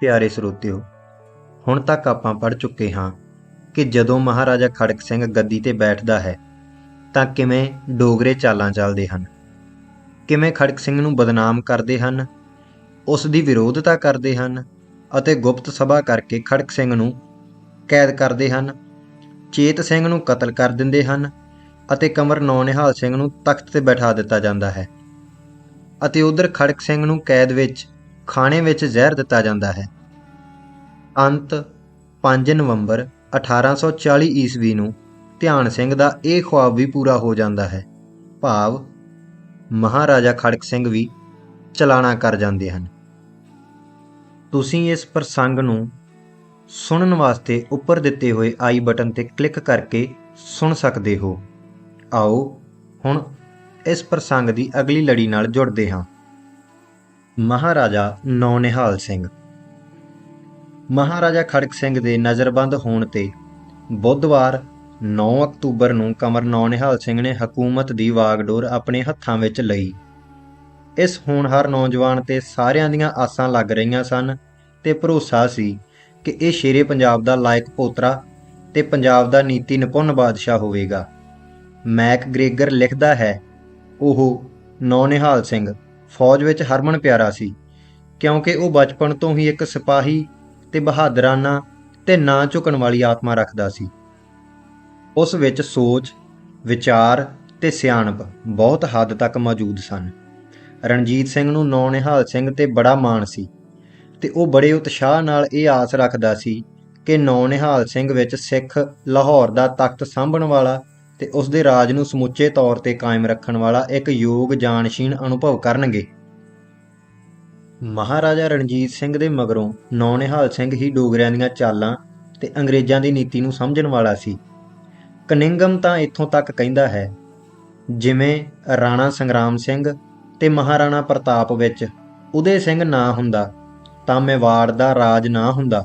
ਪਿਆਰੇ ਸਰੋਤਿਓ, ਹੁਣ ਤੱਕ ਆਪਾਂ ਪੜ ਚੁੱਕੇ ਹਾਂ ਕਿ ਜਦੋਂ ਮਹਾਰਾਜਾ ਖੜਕ ਸਿੰਘ ਗੱਦੀ ਤੇ ਬੈਠਦਾ ਹੈ, ਤਾਂ ਕਿਵੇਂ ਡੋਗਰੇ ਚਾਲਾਂ ਚੱਲਦੇ ਹਨ? ਕਿਵੇਂ ਖੜਕ ਸਿੰਘ ਨੂੰ ਬਦਨਾਮ ਕਰਦੇ ਹਨ? ਉਸ ਦੀ ਵਿਰੋਧਤਾ ਕਰਦੇ ਹਨ ਅਤੇ ਗੁਪਤ ਸਭਾ ਕਰਕੇ ਖੜਕ ਸਿੰਘ ਨੂੰ ਕੈਦ ਕਰਦੇ ਹਨ, ਚੇਤ ਸਿੰਘ ਨੂੰ ਕਤਲ ਕਰ ਦਿੰਦੇ ਹਨ ਅਤੇ ਕਮਰ ਨੌਨਿਹਾਲ ਸਿੰਘ ਨੂੰ ਤਖਤ ਤੇ ਬਿਠਾ ਦਿੱਤਾ ਜਾਂਦਾ ਹੈ। ਅਤੇ ਉਧਰ ਖੜਕ ਸਿੰਘ ਨੂੰ ਕੈਦ ਵਿੱਚ ਖਾਣੇ ਵਿੱਚ ਜ਼ਹਿਰ ਦਿੱਤਾ ਜਾਂਦਾ ਹੈ। ਅੰਤ 5 ਨਵੰਬਰ 1840 ਈਸਵੀ ਨੂੰ ਧਿਆਨ ਸਿੰਘ ਦਾ ਇਹ ਖੁਆਬ ਵੀ ਪੂਰਾ ਹੋ ਜਾਂਦਾ ਹੈ। ਭਾਵ ਮਹਾਰਾਜਾ ਖੜਕ ਸਿੰਘ ਵੀ ਚਲਾਣਾ ਕਰ ਜਾਂਦੇ ਹਨ। ਤੁਸੀਂ ਇਸ ਪ੍ਰਸੰਗ ਨੂੰ ਸੁਣਨ ਵਾਸਤੇ ਉੱਪਰ ਦਿੱਤੇ ਹੋਏ ਆਈ ਬਟਨ ਤੇ ਕਲਿੱਕ ਕਰਕੇ ਸੁਣ ਸਕਦੇ ਹੋ। ਆਓ ਹੁਣ ਇਸ ਪ੍ਰਸੰਗ ਦੀ ਅਗਲੀ ਲੜੀ ਨਾਲ ਜੁੜਦੇ ਹਾਂ। ਮਹਾਰਾਜਾ ਨੌਨਿਹਾਲ ਸਿੰਘ। ਮਹਾਰਾਜਾ ਖੜਕ ਸਿੰਘ ਦੇ ਨਜ਼ਰਬੰਦ ਹੋਣ ਤੇ ਬੁੱਧਵਾਰ 9 ਅਕਤੂਬਰ ਨੂੰ ਕਮਰ ਨੌਨਿਹਾਲ ਸਿੰਘ ਨੇ ਹਕੂਮਤ ਦੀ ਵਾਗਡੋਰ ਆਪਣੇ ਹੱਥਾਂ ਵਿੱਚ ਲਈ। ਇਸ ਹੋਣਹਾਰ ਨੌਜਵਾਨ ਤੇ ਸਾਰਿਆਂ ਦੀਆਂ ਆਸਾਂ ਲੱਗ ਰਹੀਆਂ ਸਨ ਤੇ ਭਰੋਸਾ ਸੀ ਕਿ ਇਹ ਸ਼ੇਰੇ ਪੰਜਾਬ ਦਾ ਲਾਇਕ ਪੋਤਰਾ ਤੇ ਪੰਜਾਬ ਦਾ ਨੀਤੀ ਨਿਪੁੰਨ ਬਾਦਸ਼ਾਹ ਹੋਵੇਗਾ। ਮੈਕ ਗ੍ਰੇਗਰ ਲਿਖਦਾ ਹੈ ਉਹ ਨੌਨਿਹਾਲ ਸਿੰਘ ਫੌਜ ਵਿੱਚ ਹਰਮਨ ਪਿਆਰਾ ਸੀ, ਕਿਉਂਕਿ ਉਹ ਬਚਪਨ ਤੋਂ ਹੀ ਇੱਕ ਸਿਪਾਹੀ ਤੇ ਬਹਾਦਰਾਨਾ ਤੇ ਨਾ ਝੁਕਣ ਵਾਲੀ ਆਤਮਾ ਰੱਖਦਾ ਸੀ। ਉਸ ਵਿੱਚ ਸੋਚ, ਵਿਚਾਰ ਤੇ ਸਿਆਣਪ ਬਹੁਤ ਹੱਦ ਤੱਕ ਮੌਜੂਦ ਸਨ। ਰਣਜੀਤ ਸਿੰਘ ਨੂੰ ਨੌ ਨਿਹਾਲ ਸਿੰਘ ਤੇ ਬੜਾ ਮਾਣ ਸੀ ਤੇ ਉਹ ਬੜੇ ਉਤਸ਼ਾਹ ਨਾਲ ਇਹ ਆਸ ਰੱਖਦਾ ਸੀ ਕਿ ਨੌ ਨਿਹਾਲ ਸਿੰਘ ਵਿੱਚ ਸਿੱਖ ਲਾਹੌਰ ਦਾ ਤਖਤ ਸਾਂਭਣ ਵਾਲਾ ਤੇ ਉਸ ਦੇ ਰਾਜ ਨੂੰ ਸਮੁੱਚੇ ਤੌਰ ਤੇ ਕਾਇਮ ਰੱਖਣ ਵਾਲਾ ਇੱਕ ਯੋਗ ਜਾਣਸ਼ੀਨ ਅਨੁਭਵ ਕਰਨਗੇ। ਮਹਾਰਾਜਾ ਰਣਜੀਤ ਸਿੰਘ ਦੇ ਮਗਰੋਂ ਨੌਨਿਹਾਲ ਸਿੰਘ ਹੀ ਡੋਗਰਿਆਂ ਦੀਆਂ ਚਾਲਾਂ ਤੇ ਅੰਗਰੇਜ਼ਾਂ ਦੀ ਨੀਤੀ ਨੂੰ ਸਮਝਣ ਵਾਲਾ ਸੀ। ਕਨਿੰਗਮ ਤਾਂ ਇੱਥੋਂ ਤੱਕ ਕਹਿੰਦਾ ਹੈ, ਜਿਵੇਂ ਰਾਣਾ ਸੰਗਰਾਮ ਸਿੰਘ ਤੇ ਮਹਾਰਾਣਾ ਪ੍ਰਤਾਪ ਵਿੱਚ ਉਦੇ ਸਿੰਘ ਨਾ ਹੁੰਦਾ, ਤਾਂ ਮੇਵਾੜ ਦਾ ਰਾਜ ਨਾ ਹੁੰਦਾ।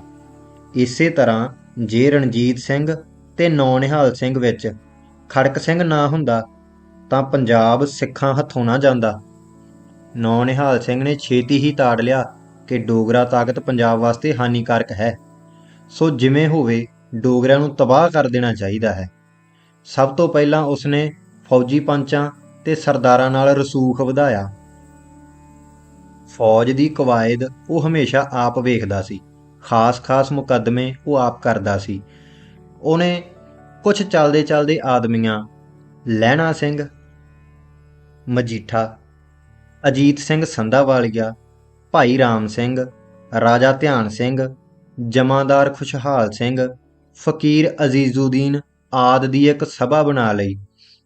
ਇਸੇ ਤਰ੍ਹਾਂ ਜੇ ਰਣਜੀਤ ਸਿੰਘ ਤੇ ਨੌਨਿਹਾਲ ਸਿੰਘ ਵਿੱਚ ਖੜਕ ਸਿੰਘ ਨਾ ਹੁੰਦਾ ਤਾਂ ਪੰਜਾਬ ਸਿੱਖਾਂ ਹੱਥੋਂ ਨਾ ਜਾਂਦਾ। ਨੌਨਿਹਾਲ ਸਿੰਘ ਨੇ ਛੇਤੀ ਹੀ ਤਾੜ ਲਿਆ ਕਿ ਡੋਗਰਾ ਤਾਕਤ ਪੰਜਾਬ ਵਾਸਤੇ ਹਾਨੀਕਾਰਕ ਹੈ। ਸੋ ਜਿਵੇਂ ਹੋਵੇ, ਡੋਗਰਿਆਂ ਨੂੰ ਤਬਾਹ ਕਰ ਦੇਣਾ ਚਾਹੀਦਾ ਹੈ। ਸਭ ਤੋਂ ਪਹਿਲਾਂ ਉਸਨੇ ਫੌਜੀ ਪੰਚਾਂ ਤੇ ਸਰਦਾਰਾਂ ਨਾਲ ਰਸੂਖ ਵਧਾਇਆ। ਫੌਜ ਦੀ ਕਵਾਇਦ ਉਹ ਹਮੇਸ਼ਾ ਆਪ ਵੇਖਦਾ ਸੀ। ਖਾਸ-ਖਾਸ ਮੁਕੱਦਮੇ ਉਹ ਆਪ ਕਰਦਾ ਸੀ। ਉਹਨੇ ਕੁਛ ਚੱਲਦੇ ਚੱਲਦੇ ਆਦਮੀਆਂ, ਲਹਿਣਾ ਸਿੰਘ, ਮਜੀਠਾ, ਅਜੀਤ ਸਿੰਘ ਸੰਧਾਵਾਲੀਆ, ਭਾਈ ਰਾਮ ਸਿੰਘ, ਰਾਜਾ ਧਿਆਨ ਸਿੰਘ, ਜਮਾਦਾਰ ਖੁਸ਼ਹਾਲ ਸਿੰਘ, ਫਕੀਰ ਅਜ਼ੀਜ਼ੁਦੀਨ ਆਦ ਦੀ ਇੱਕ ਸਭਾ ਬਣਾ ਲਈ,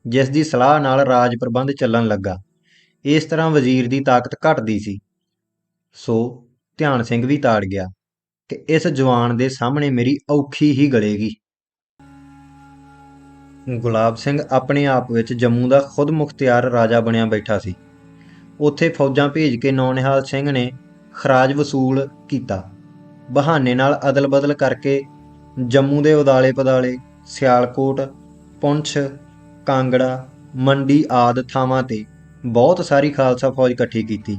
ਜਿਸ ਦੀ ਸਲਾਹ ਨਾਲ ਰਾਜ ਪ੍ਰਬੰਧ ਚੱਲਣ ਲੱਗਾ। ਇਸ ਤਰ੍ਹਾਂ ਵਜ਼ੀਰ ਦੀ ਤਾਕਤ ਘਟਦੀ ਸੀ। ਸੋ ਧਿਆਨ ਸਿੰਘ ਵੀ ਤਾੜ ਗਿਆ ਕਿ ਇਸ ਜਵਾਨ ਦੇ ਸਾਹਮਣੇ ਮੇਰੀ ਔਖੀ ਹੀ ਗਲੇਗੀ। ਗੁਲਾਬ ਸਿੰਘ ਆਪਣੇ ਆਪ ਵਿੱਚ ਜੰਮੂ ਦਾ ਖੁਦ ਮੁਖਤਿਆਰ ਰਾਜਾ ਬਣਿਆ ਬੈਠਾ ਸੀ। ਉੱਥੇ ਫੌਜਾਂ ਭੇਜ ਕੇ ਨੌਨਿਹਾਲ ਸਿੰਘ ਨੇ ਖਰਾਜ ਵਸੂਲ ਕੀਤਾ। ਬਹਾਨੇ ਨਾਲ ਅਦਲ-ਬਦਲ ਕਰਕੇ ਜੰਮੂ ਦੇ ਉਦਾਲੇ ਪਦਾਲੇ ਸਿਆਲਕੋਟ, ਪੁੰਛ, ਕਾਂਗੜਾ, ਮੰਡੀ ਆਦ ਥਾਵਾਂ ਤੇ ਬਹੁਤ ਸਾਰੀ ਖਾਲਸਾ ਫੌਜ ਇਕੱਠੀ ਕੀਤੀ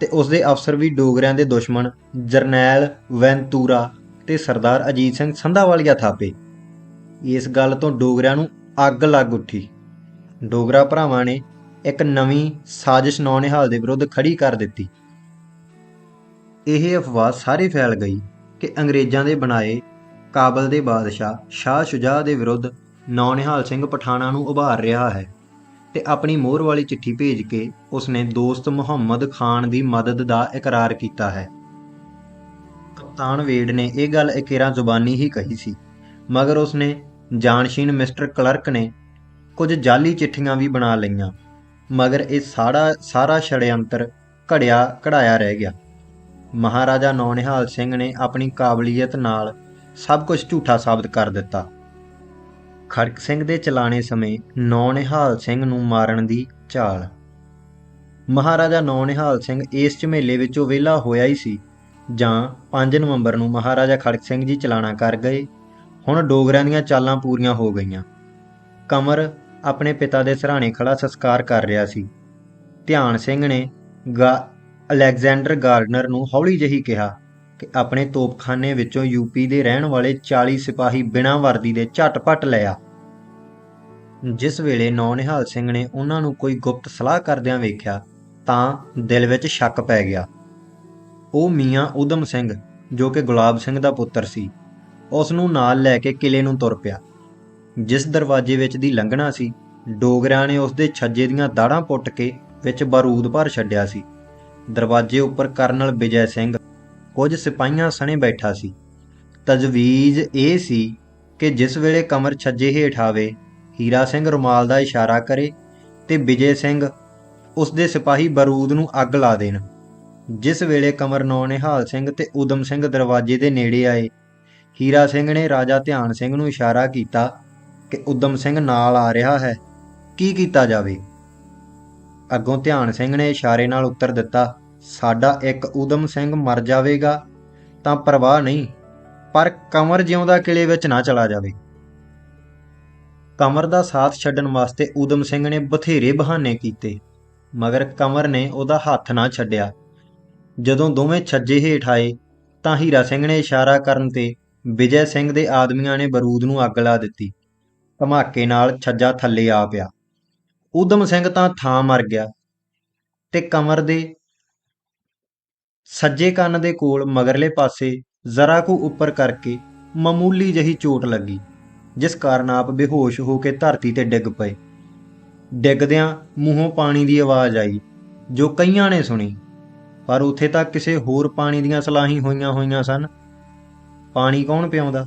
ਤੇ ਉਸ ਦੇ ਅਫਸਰ ਵੀ ਡੋਗਰਿਆਂ ਦੇ ਦੁਸ਼ਮਣ ਜਰਨੈਲ ਵੈਂਤੂਰਾ ਤੇ ਸਰਦਾਰ ਅਜੀਤ ਸਿੰਘ ਸੰਧਾਵਾਲੀਆ ਥਾਪੇ। ਇਸ ਗੱਲ ਤੋਂ ਡੋਗਰਿਆਂ ਨੂੰ ਅੱਗ ਲੱਗ ਉੱਠੀ। ਡੋਗਰਾ ਭਰਾਵਾਂ ਨੇ ਇੱਕ ਨਵੀਂ ਸਾਜ਼ਿਸ਼ ਨੌਨਿਹਾਲ ਦੇ ਵਿਰੁੱਧ ਖੜੀ ਕਰ ਦਿੱਤੀ। ਇਹ ਅਫਵਾਹ ਸਾਰੇ ਫੈਲ ਗਈ ਕਿ ਅੰਗਰੇਜ਼ਾਂ ਦੇ ਬਣਾਏ ਕਾਬਲ ਦੇ ਬਾਦਸ਼ਾਹ ਸ਼ਾਹ ਸ਼ੁਜਾ ਦੇ ਵਿਰੁੱਧ ਨੌਨਿਹਾਲ ਸਿੰਘ ਪਠਾਣਾ ਨੂੰ ਉਭਾਰ ਰਿਹਾ ਹੈ ਤੇ ਆਪਣੀ ਮੋਹਰ ਵਾਲੀ ਚਿੱਠੀ ਭੇਜ ਕੇ ਉਸਨੇ ਦੋਸਤ ਮੁਹੰਮਦ ਖਾਨ ਦੀ ਮਦਦ ਦਾ ਇਕਰਾਰ ਕੀਤਾ ਹੈ। ਕਪਤਾਨ ਵੇਡ ਨੇ ਇਹ ਗੱਲ ਇਕੇਰਾ ਜ਼ੁਬਾਨੀ ਹੀ ਕਹੀ ਸੀ, ਮਗਰ ਉਸਨੇ ਜਾਣਸ਼ੀਨ ਮਿਸਟਰ ਕਲਰਕ ਨੇ ਕੁਝ ਜਾਲੀ ਚਿੱਠੀਆਂ ਵੀ ਬਣਾ ਲਈਆਂ, ਮਗਰ ਇਹ ਸਾਰਾ ਸਾਰਾ ਛੜਯੰਤਰ ਘੜਿਆ, ਘੜਾਇਆ ਰਹਿ ਗਿਆ। ਮਹਾਰਾਜਾ ਨੌਨਿਹਾਲ ਸਿੰਘ ਨੇ ਆਪਣੀ ਕਾਬਲੀਅਤ ਨਾਲ ਸਭ ਕੁਝ ਝੂਠਾ ਸਾਬਤ ਕਰ ਦਿੱਤਾ। ਖੜਕ ਸਿੰਘ ਦੇ ਚਲਾਣੇ ਸਮੇਂ ਨੌਨਿਹਾਲ ਸਿੰਘ ਨੂੰ ਮਾਰਨ ਦੀ ਚਾਲ। ਮਹਾਰਾਜਾ ਨੌਨਿਹਾਲ ਸਿੰਘ ਇਸ ਝਮੇਲੇ ਵਿੱਚੋਂ ਵਿਹਲਾ ਹੋਇਆ ਹੀ ਸੀ, ਜਾਂ 5 ਨਵੰਬਰ ਨੂੰ ਮਹਾਰਾਜਾ ਖੜਕ ਸਿੰਘ ਜੀ ਚਲਾਣਾ ਕਰ ਗਏ ਹੁਣ ਡੋਗਰਿਆਂ ਦੀਆਂ ਚਾਲਾਂ ਪੂਰੀਆਂ ਹੋ ਗਈਆਂ। ਕਮਰ ਆਪਣੇ ਪਿਤਾ ਦੇ ਸਰਾਣੇ ਖੜਾ ਸੰਸਕਾਰ ਕਰ ਰਿਹਾ ਸੀ। ਧਿਆਨ ਸਿੰਘ ਨੇ ਗਾ, ਅਲੈਗਜ਼ੈਂਡਰ ਗਾਰਡਨਰ ਨੂੰ ਹੌਲੀ ਜਿਹੀ ਕਿਹਾ ਕਿ ਆਪਣੇ ਤੋਪਖਾਨੇ ਵਿੱਚੋਂ ਯੂਪੀ ਦੇ ਰਹਿਣ ਵਾਲੇ 40 ਸਿਪਾਹੀ ਬਿਨਾਂ ਵਰਦੀ ਦੇ ਝਟਪਟ ਲਿਆ ਜਿਸ ਵੇਲੇ ਨੌਨਿਹਾਲ ਸਿੰਘ ਨੇ ਉਹਨਾਂ ਨੂੰ ਕੋਈ ਗੁਪਤ ਸਲਾਹ ਕਰਦਿਆਂ ਵੇਖਿਆ ਤਾਂ ਦਿਲ ਵਿੱਚ ਸ਼ੱਕ ਪੈ ਗਿਆ। ਉਹ ਮੀਆਂ ਉਦਮ ਸਿੰਘ, ਜੋ ਕਿ ਗੁਲਾਬ ਸਿੰਘ ਦਾ ਪੁੱਤਰ ਸੀ। ਉਸ ਨੂੰ ਨਾਲ ਲੈ ਕੇ ਕਿਲੇ ਨੂੰ ਤੁਰ ਪਿਆ। ਜਿਸ ਦਰਵਾਜ਼ੇ ਵਿੱਚ ਦੀ ਲੰਘਣਾ ਸੀ, ਡੋਗਰਿਆਂ ਨੇ ਉਸ ਦੇ ਛੱਜੇ ਦੀਆਂ ਦਾੜਾਂ ਪੁੱਟ ਕੇ ਵਿੱਚ ਬਾਰੂਦ ਭਰ ਛੱਡਿਆ ਸੀ। ਦਰਵਾਜ਼ੇ ਉੱਪਰ ਕਰਨਲ ਵਿਜੈ ਸਿੰਘ ਕੁਝ ਸਿਪਾਹੀਆਂ ਸਣੇ ਬੈਠਾ ਸੀ। ਤਜਵੀਜ਼ ਇਹ ਸੀ ਕਿ ਜਿਸ ਵੇਲੇ ਕਮਰ ਛੱਜੇ ਹੇਠ ਆਵੇ, ਹੀਰਾ ਸਿੰਘ ਰੁਮਾਲ ਦਾ ਇਸ਼ਾਰਾ ਕਰੇ ਤੇ ਵਿਜੇ ਸਿੰਘ ਉਸ ਦੇ ਸਿਪਾਹੀ ਬਾਰੂਦ ਨੂੰ ਅੱਗ ਲਾ ਦੇਣ। ਜਿਸ ਵੇਲੇ ਕਮਰ ਨੌ ਨਿਹਾਲ ਸਿੰਘ ਤੇ ਉਦਮ ਸਿੰਘ ਦਰਵਾਜ਼ੇ ਦੇ ਨੇੜੇ ਆਏ ਹੀਰਾ ਸਿੰਘ ਨੇ ਰਾਜਾ ਧਿਆਨ ਸਿੰਘ ਨੂੰ ਇਸ਼ਾਰਾ ਕੀਤਾ ਕਿ ਉਦਮ ਸਿੰਘ ਨਾਲ ਆ ਰਿਹਾ ਹੈ। ਕੀ ਕੀਤਾ ਜਾਵੇ? ਅੱਗੋਂ ਧਿਆਨ ਸਿੰਘ ਨੇ ਇਸ਼ਾਰੇ ਨਾਲ ਉੱਤਰ ਦਿੱਤਾ, ਸਾਡਾ ਇੱਕ ਉਦਮ ਸਿੰਘ ਮਰ ਜਾਵੇਗਾ ਤਾਂ ਪਰਵਾਹ ਨਹੀਂ, ਪਰ ਕਮਰ ਜਿਉਂਦਾ ਕਿਲੇ ਵਿੱਚ ਨਾ ਚਲਾ ਜਾਵੇ। ਕਮਰ ਦਾ ਸਾਥ ਛੱਡਣ ਵਾਸਤੇ ਉਦਮ ਸਿੰਘ ਨੇ ਬਥੇਰੇ ਬਹਾਨੇ ਕੀਤੇ, ਮਗਰ ਕਮਰ ਨੇ ਉਹਦਾ ਹੱਥ ਨਾ ਛੱਡਿਆ। ਜਦੋਂ ਦੋਵੇਂ ਛੱਜੇ ਹੇਠ ਆਏ ਤਾਂ ਹੀਰਾ ਸਿੰਘ ਨੇ ਇਸ਼ਾਰਾ ਕਰਨ ਤੇ ਵਿਜੈ ਸਿੰਘ ਦੇ ਆਦਮੀਆਂ ਨੇ ਬਰੂਦ ਨੂੰ ਅੱਗ ਲਾ ਦਿੱਤੀ। ਧਮਾਕੇ ਨਾਲ ਛੱਜਾ ਥੱਲੇ ਆ ਪਿਆ। ਉਦਮ ਸਿੰਘ ਤਾਂ ਥਾਂ ਮਰ ਗਿਆ ਤੇ ਕਮਰ ਦੇ ਸੱਜੇ ਕੰਨ ਦੇ ਕੋਲ ਮਗਰਲੇ ਪਾਸੇ ਜ਼ਰਾ ਕੁ ਉੱਪਰ ਕਰਕੇ ਮਾਮੂਲੀ ਜਹੀ ਚੋਟ ਲੱਗੀ, ਜਿਸ ਕਾਰਨ ਆਪ ਬੇਹੋਸ਼ ਹੋ ਕੇ ਧਰਤੀ ਤੇ ਡਿੱਗ ਪਏ। ਡਿੱਗਦਿਆਂ ਮੂੰਹੋਂ ਪਾਣੀ ਦੀ ਆਵਾਜ਼ ਆਈ, ਜੋ ਕਈਆਂ ਨੇ ਸੁਣੀ, ਪਰ ਉੱਥੇ ਤਾਂ ਕਿਸੇ ਹੋਰ ਪਾਣੀ ਦੀਆਂ ਸਲਾਹੀ ਹੋਈਆਂ ਹੋਈਆਂ ਸਨ। ਪਾਣੀ ਕੌਣ ਪਿਆਉਂਦਾ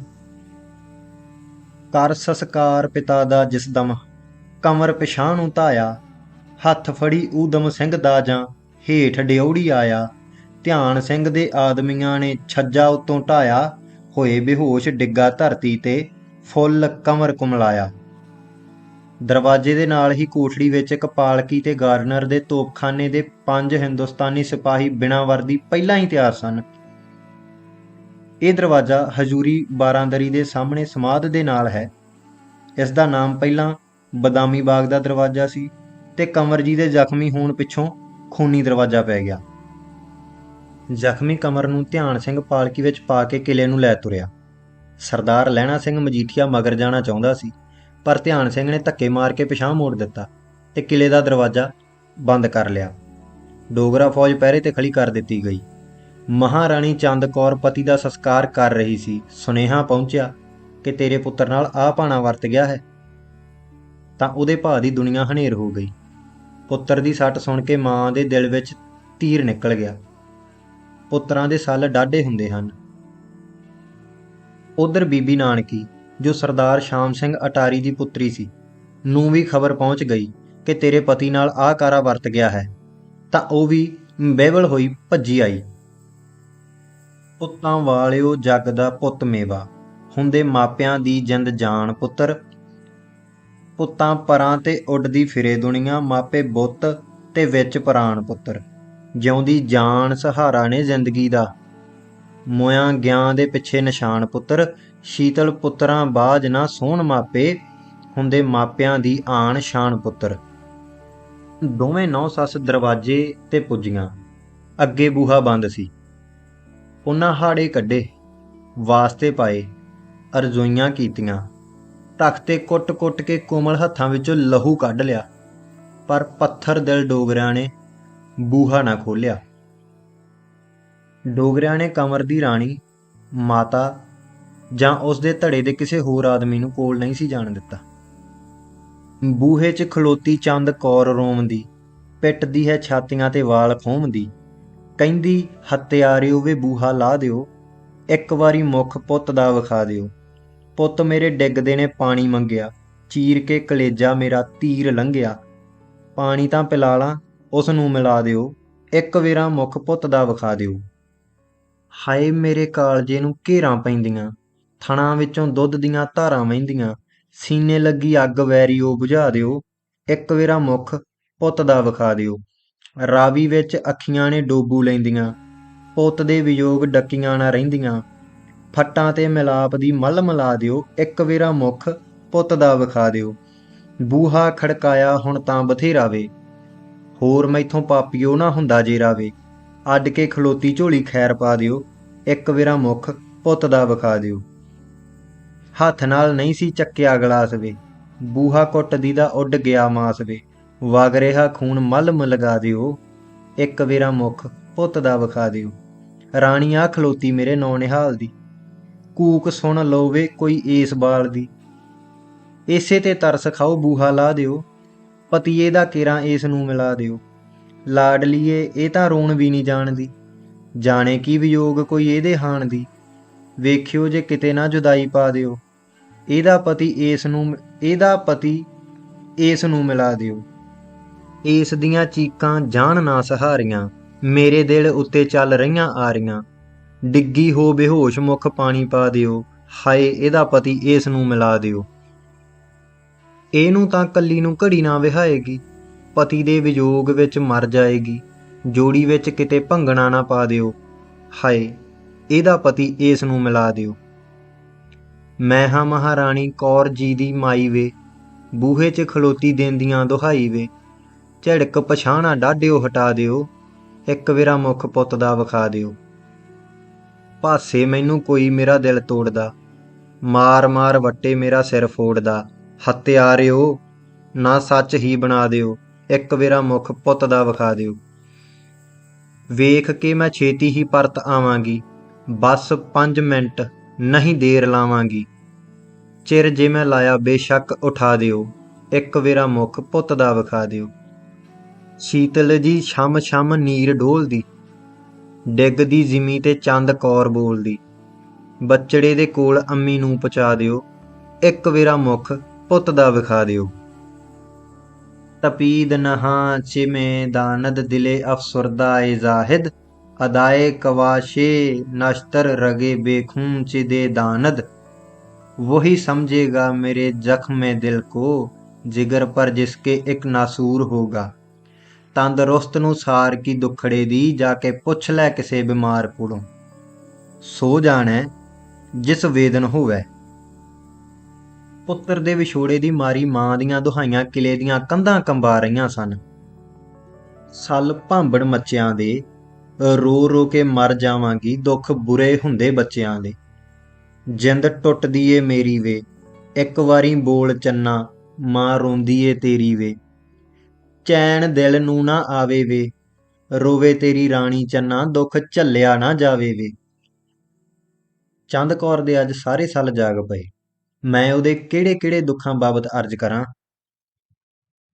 ਕਰ ਸਸਕਾਰ ਪਿਤਾ ਦਾ ਜਿਸ ਦਮ, ਕਮਰ ਪਿਛਾਂ ਨੂੰ ਧਾਇਆ, ਹੱਥ ਫੜੀ ਊਦਮ ਸਿੰਘ ਦਾ ਜਾਂ, ਹੇਠ ਡਿਉੜੀ ਆਇਆ, ਧਿਆਨ ਸਿੰਘ ਦੇ ਆਦਮੀਆਂ ਨੇ ਛੱਜਾ ਉਤੋਂ ਢਾਇਆ, ਹੋਏ ਬੇਹੋਸ਼ ਡਿੱਗਾ ਧਰਤੀ ਤੇ, ਫੁੱਲ ਕਮਰ ਕੁਮਲਾਇਆ। ਦਰਵਾਜ਼ੇ ਦੇ ਨਾਲ ਹੀ ਕੋਠੜੀ ਵਿੱਚ ਇੱਕ ਪਾਲਕੀ ਤੇ ਗਾਰਡਨਰ ਦੇ ਤੋਪਖਾਨੇ ਦੇ ਪੰਜ ਹਿੰਦੁਸਤਾਨੀ ਸਿਪਾਹੀ ਬਿਨਾਂ ਵਰਦੀ ਪਹਿਲਾਂ ਹੀ ਤਿਆਰ ਸਨ। ਇਹ ਦਰਵਾਜ਼ਾ ਹਜੂਰੀ ਬਾਰਾਂਦਰੀ ਦੇ ਸਾਹਮਣੇ ਸਮਾਧ ਦੇ ਨਾਲ ਹੈ। ਇਸ ਦਾ ਨਾਮ ਪਹਿਲਾਂ ਬਦਾਮੀ ਬਾਗ ਦਾ ਦਰਵਾਜ਼ਾ ਸੀ ਤੇ ਕਮਰ ਜੀ ਦੇ ਜ਼ਖਮੀ ਹੋਣ ਪਿੱਛੋਂ ਖੂਨੀ ਦਰਵਾਜ਼ਾ ਪੈ ਗਿਆ। ਜ਼ਖਮੀ ਕਮਰ ਨੂੰ ਧਿਆਨ ਸਿੰਘ ਪਾਲਕੀ ਵਿੱਚ ਪਾ ਕੇ ਕਿਲੇ ਨੂੰ ਲੈ ਤੁਰਿਆ। ਸਰਦਾਰ ਲਹਿਣਾ ਸਿੰਘ ਮਜੀਠੀਆ ਮਗਰ ਜਾਣਾ ਚਾਹੁੰਦਾ ਸੀ, ਪਰ ਧਿਆਨ ਸਿੰਘ ਨੇ ਧੱਕੇ ਮਾਰ ਕੇ ਪਿਛਾਂਹ ਮੋੜ ਦਿੱਤਾ ਤੇ ਕਿਲੇ ਦਾ ਦਰਵਾਜ਼ਾ ਬੰਦ ਕਰ ਲਿਆ। ਡੋਗਰਾ ਫੌਜ ਪਹਿਰੇ ਤੇ ਖੜੀ ਕਰ ਦਿੱਤੀ ਗਈ। ਮਹਾਰਾਣੀ ਚੰਦ ਕੌਰ ਪਤੀ ਦਾ ਸੰਸਕਾਰ ਕਰ ਰਹੀ ਸੀ। ਸੁਨੇਹਾ ਪਹੁੰਚਿਆ ਕਿ ਤੇਰੇ ਪੁੱਤਰ ਨਾਲ ਆਹ ਭਾਣਾ ਵਰਤ ਗਿਆ ਹੈ। ਤਾਂ ਉਹਦੇ ਭਾ ਦੀ ਦੁਨੀਆ ਹਨੇਰ ਹੋ ਗਈ। ਪੁੱਤਰ ਦੀ ਸੱਟ ਸੁਣ ਕੇ ਮਾਂ ਦੇ ਦਿਲ ਵਿੱਚ ਤੀਰ ਨਿਕਲ ਗਿਆ। ਪੁੱਤਰਾਂ ਦੇ ਸੱਲ ਡਾਢੇ ਹੁੰਦੇ ਹਨ। ਉਧਰ ਬੀਬੀ ਨਾਨਕੀ, ਜੋ ਸਰਦਾਰ ਸ਼ਾਮ ਸਿੰਘ ਅਟਾਰੀ ਦੀ ਪੁੱਤਰੀ ਸੀ, ਨੂੰ ਵੀ ਖਬਰ ਪਹੁੰਚ ਗਈ ਕਿ ਤੇਰੇ ਪਤੀ ਨਾਲ ਆਹ ਕਾਰਾ ਵਰਤ ਗਿਆ ਹੈ। ਤਾਂ ਉਹ ਵੀ ਬੇਵਲ ਹੋਈ ਭੱਜੀ ਆਈ। ਪੁੱਤਾਂ ਵਾਲਿਓ ਜੱਗ ਦਾ ਪੁੱਤ ਮੇਵਾ। ਹੁੰਦੇ ਮਾਪਿਆਂ ਦੀ ਜਿੰਦ ਜਾਨ ਪੁੱਤਰ। ਪੁੱਤਾਂ ਪਰਾਂ ਤੇ ਉੱਡਦੀ ਫਿਰੇ ਦੁਨੀਆ, ਮਾਪੇ ਬੁੱਤ ਤੇ ਵਿੱਚ ਪ੍ਰਾਣ ਪੁੱਤਰ। ਜਿਉਂਦੀ ਜਾਨ ਸਹਾਰਾ ਨੇ ਜ਼ਿੰਦਗੀ ਦਾ। ਮੋਇਆ ਗਿਆਂ ਦੇ ਪਿੱਛੇ ਨਿਸ਼ਾਨ ਪੁੱਤਰ। ਸ਼ੀਤਲ ਪੁੱਤਰਾਂ ਬਾਜ ਨਾ ਸੋਹਣ ਮਾਪੇ। ਹੁੰਦੇ ਮਾਪਿਆਂ ਦੀ ਆਣ ਸ਼ਾਨ ਪੁੱਤਰ। ਦੋਵੇਂ ਨੌ ਸੱਸ ਦਰਵਾਜ਼ੇ ਤੇ ਪੁੱਜੀਆਂ। ਅੱਗੇ ਬੂਹਾ ਬੰਦ ਸੀ। ਉਹਨਾਂ ਹਾੜੇ ਕੱਢੇ, ਵਾਸਤੇ ਪਾਏ, ਅਰਜ਼ੋਈਆਂ ਕੀਤੀਆਂ। ਤਖਤੇ ਕੁੱਟ-ਕੁੱਟ ਕੇ ਕੋਮਲ ਹੱਥਾਂ ਵਿੱਚੋਂ ਲਹੂ ਕੱਢ ਲਿਆ, ਪਰ ਪੱਥਰ ਦਿਲ ਡੋਗਰਿਆਂ ਨੇ ਬੂਹਾ ਨਾ ਖੋਲਿਆ ਡੋਗਰਿਆਂ ਨੇ ਕਮਰ ਦੀ ਰਾਣੀ, ਮਾਤਾ ਜਾਂ ਉਸ ਦੇ ਧੜੇ ਦੇ ਕਿਸੇ ਹੋਰ ਆਦਮੀ ਨੂੰ ਕੋਲ ਨਹੀਂ ਸੀ ਜਾਣ ਦਿੱਤਾ। ਬੂਹੇ 'ਚ ਖਲੋਤੀ ਚੰਦ ਕੌਰ ਰੋਮਦੀ ਪਿੱਟਦੀ ਹੈ ਛਾਤੀਆਂ ਤੇ ਵਾਲ ਖੋਮਦੀ ਕਹਿੰਦੀ, ਹੱਤਿਆਰਿਓ ਵੇ ਬੂਹਾ ਲਾ ਦਿਓ, ਇੱਕ ਵਾਰੀ ਮੁਖ ਪੁੱਤ ਦਾ ਵਿਖਾ ਦਿਓ। ਪੁੱਤ ਮੇਰੇ ਡਿੱਗਦੇ ਨੇ ਪਾਣੀ ਮੰਗਿਆ, ਚੀਰ ਕੇ ਕਲੇਜਾ ਮੇਰਾ ਤੀਰ ਲੰਘਿਆ। ਪਾਣੀ ਤਾਂ ਪਿਲਾ ਲਾਂ, ਉਸ ਨੂੰ ਮਿਲਾ ਦਿਓ, ਇੱਕ ਵੇਰਾ ਮੁਖ ਪੁੱਤ ਦਾ ਵਿਖਾ ਦਿਓ। ਹਾਏ ਮੇਰੇ ਕਾਲਜੇ ਨੂੰ ਘੇਰਾਂ ਪੈਂਦੀਆਂ, ਥਣਾ ਵਿੱਚੋਂ ਦੁੱਧ ਦੀਆਂ ਧਾਰਾਂ ਵਹਿੰਦੀਆਂ, ਸੀਨੇ ਲੱਗੀ ਅੱਗ ਵੈਰੀ ਉਹ ਬੁਝਾ ਦਿਓ, ਇੱਕ ਵੇਰਾ ਮੁਖ ਪੁੱਤ ਦਾ ਵਿਖਾ ਦਿਓ। ਰਾਵੀ ਵਿੱਚ ਅੱਖੀਆਂ ਨੇ ਡੋਬੂ ਲੈਂਦੀਆਂ, ਪੁੱਤ ਦੇ ਵਿਯੋਗ ਡੱਕੀਆਂ ਨਾ ਰਹਿੰਦੀਆਂ। ਫੱਟਾਂ ਤੇ ਮਿਲਾਪ ਦੀ ਮੱਲ ਮਿਲਾ ਦਿਓ, ਇੱਕ ਵੇਰਾ ਮੁਖ ਪੁੱਤ ਦਾ ਵਿਖਾ ਦਿਓ। ਬੂਹਾ ਖੜਕਾਇਆ ਹੁਣ ਤਾਂ ਬਥੇਰਾ ਵੇ। ਹੋਰ ਮੈਥੋਂ ਪਾਪੀਓ ਨਾ ਹੁੰਦਾ ਜੇ ਰਾਵੇ ਅੱਡ ਕੇ ਖਲੋਤੀ ਝੋਲੀ ਖੈਰ ਪਾ ਦਿਓ, ਇੱਕ ਵੇਰਾ ਮੁਖ ਪੁੱਤ ਦਾ ਵਿਖਾ ਦਿਓ। ਹੱਥ ਨਾਲ ਨਹੀਂ ਸੀ ਚੱਕਿਆ ਗਲਾਸ ਵੇ। ਬੂਹਾ ਕੁੱਟਦੀ ਦਾ ਉੱਡ ਗਿਆ ਮਾਸ ਵੇ। ਵਗ ਰਿਹਾ ਖੂਨ ਮਲਮ ਲਗਾ ਦਿਓ। ਇੱਕ ਵੇਰਾ ਮੁਖ ਪੁੱਤ ਦਾ ਵਿਖਾ ਦਿਓ। ਰਾਣੀ ਆ ਖਲੋਤੀ ਮੇਰੇ ਨੌ ਨਿਹਾਲ ਦੀ। ਕੂਕ ਸੁਣ ਲੋਵੇ ਕੋਈ ਏਸ ਬਾਲ ਦੀ। ਇਸੇ ਤੇ ਤਰਸ ਖਾਓ, ਬੂਹਾ ਲਾ ਦਿਓ। ਪਤੀਏ ਦਾ ਕੇਰਾ ਇਸ ਨੂੰ ਮਿਲਾ ਦਿਓ। ਲਾਡਲੀਏ ਇਹ ਤਾਂ ਰੋਣ ਵੀ ਨਹੀਂ ਜਾਣਦੀ। ਜਾਣੇ ਕੀ ਵਿਯੋਗ ਕੋਈ ਇਹਦੇ ਹਾਣ ਦੀ। ਵੇਖਿਓ ਜੇ ਕਿਤੇ ਨਾ ਜੁਦਾਈ ਪਾ ਦਿਓ। ਇਹਦਾ ਪਤੀ ਇਸ ਨੂੰ, ਇਹਦਾ ਪਤੀ ਇਸ ਨੂੰ ਮਿਲਾ ਦਿਓ। ਇਸ ਦੀਆਂ ਚੀਕਾਂ ਜਾਣ ਨਾ ਸਹਾਰੀਆਂ, ਮੇਰੇ ਦਿਲ ਉੱਤੇ ਚੱਲ ਰਹੀਆਂ ਆ ਰਹੀਆਂ ਡਿੱਗੀ ਹੋ ਬੇਹੋਸ਼ ਮੁਖ ਪਾਣੀ ਪਾ ਦਿਓ, ਹਾਏ ਇਹਦਾ ਪਤੀ ਇਸ ਨੂੰ ਮਿਲਾ ਦਿਓ। ਇਹਨੂੰ ਤਾਂ ਕੱਲੀ ਨੂੰ ਘੜੀ ਨਾ ਵਿਹਾਏਗੀ, ਪਤੀ ਦੇ ਵਿਯੋਗ ਵਿੱਚ ਮਰ ਜਾਏਗੀ, ਜੋੜੀ ਵਿੱਚ ਕਿਤੇ ਭੰਗਣਾ ਨਾ ਪਾ ਦਿਓ। ਹਾਏ, ਇਹਦਾ ਪਤੀ ਇਸ ਨੂੰ ਮਿਲਾ ਦਿਓ। ਮੈਂ ਹਾਂ ਮਹਾਰਾਣੀ ਕੌਰ ਜੀ ਦੀ ਮਾਈ ਵੇ, ਬੂਹੇ 'ਚ ਖਲੋਤੀ ਦੇਂਦੀਆਂ ਦੁਹਾਈ ਵੇ। ਝਿੜਕ ਪਛਾਣਾ ਡਾਢਿਓ ਹਟਾ ਦਿਓ, ਇੱਕ ਵੇਰਾ ਮੁਖ ਪੁੱਤ ਦਾ ਵਿਖਾ ਦਿਓ। ਪਾਸੇ ਮੈਨੂੰ ਕੋਈ ਮੇਰਾ ਦਿਲ ਤੋੜਦਾ ਮਾਰ ਮਾਰ ਵੱਟੇ ਮੇਰਾ ਸਿਰ ਫੋੜਦਾ, ਹੱਤਿਆਰਿਓ, ਨਾ ਸੱਚ ਹੀ ਬਣਾ ਦਿਓ, ਇੱਕ ਵੇਰਾ ਮੁਖ ਪੁੱਤ ਦਾ ਵਿਖਾ ਦਿਓ। ਵੇਖ ਕੇ ਮੈਂ ਛੇਤੀ ਹੀ ਪਰਤ ਆਵਾਂਗੀ, ਬਸ 5 ਮਿੰਟ ਨਹੀਂ ਦੇਰ ਲਾਵਾਂਗੀ। ਚਿਰ ਜੇ ਮੈਂ ਲਾਇਆ ਬੇਸ਼ੱਕ ਉਠਾ ਦਿਓ, ਇੱਕ ਵੇਰਾ ਮੁਖ ਪੁੱਤ ਦਾ ਵਿਖਾ ਦਿਓ। ਸ਼ੀਤਲ ਜੀ ਛਮ ਛਮ ਨੀਰ ਡੋਲਦੀ ਡਿੱਗਦੀ ਜ਼ਿਮੀ ਤੇ ਚੰਦ ਕੌਰ ਬੋਲਦੀ ਬੱਚੜੇ ਦੇ ਕੋਲ ਅੰਮੀ ਨੂੰ ਪਹੁੰਚਾ ਦਿਓ ਇੱਕ ਵੇਰਾ ਮੁਖ ਪੁੱਤ ਦਾ ਵਿਖਾ ਦਿਓ ਤਪੀਦ ਨਹਾ ਚਿਮੇ ਦਾਨਦ ਦਿਲੇ ਅਫਸੁਰਦਾ ਏ ਜ਼ਾਹਿਦ ਅਦਾਏ ਕਵਾਸ਼ੇ ਨਸ਼ਤਰ ਰਗੇ ਬੇਖੂਨ ਚਿਦੇ दानद वही समझेगा मेरे जख्म में दिल को जिगर पर जिसके एक नासूर होगा ਤੰਦਰੁਸਤ ਨੂੰ ਸਾਰ ਕੀ ਦੁਖੜੇ ਦੀ, ਜਾ ਕੇ ਪੁੱਛ ਲੈ ਕਿਸੇ ਬਿਮਾਰ ਕੋਲੋਂ। ਸੋ ਜਾਣੈ, ਜਿਸ ਵੇਦਨ ਹੋਵੇ। ਪੁੱਤਰ ਦੇ ਵਿਛੋੜੇ ਦੀ ਮਾਰੀ ਮਾਂ ਦੀਆਂ ਦੁਹਾਈਆਂ ਕਿਲੇ ਦੀਆਂ ਕੰਧਾਂ ਕੰਬਾ ਰਹੀਆਂ ਸਨ। ਸੱਲ ਭਾਂਬੜ ਮੱਚਿਆਂ ਦੇ, ਰੋ ਰੋ ਕੇ ਮਰ ਜਾਵਾਂਗੀ, ਦੁੱਖ ਬੁਰੇ ਹੁੰਦੇ ਬੱਚਿਆਂ ਦੇ। ਜਿੰਦ ਟੁੱਟਦੀ ਏ ਮੇਰੀ ਵੇ, ਇੱਕ ਵਾਰੀ ਬੋਲ ਚੰਨਾ, ਮਾਂ ਰੋਂਦੀ ਏ ਤੇਰੀ ਵੇ। ਚੈਨ ਦਿਲ ਨੂੰ ਨਾ ਆਵੇ ਵੇ। ਰੋਵੇ ਤੇਰੀ ਰਾਣੀ ਚੰਨਾ, ਦੁੱਖ ਝੱਲਿਆ ਨਾ ਜਾਵੇ ਵੇ। ਚੰਦ ਕੌਰ ਦੇ ਅੱਜ ਸਾਰੇ ਸਾਲ ਜਾਗ ਪਏ। ਮੈਂ ਉਹਦੇ ਕਿਹੜੇ ਕਿਹੜੇ ਦੁੱਖਾਂ ਬਾਬਤ ਅਰਜ਼ ਕਰਾਂ?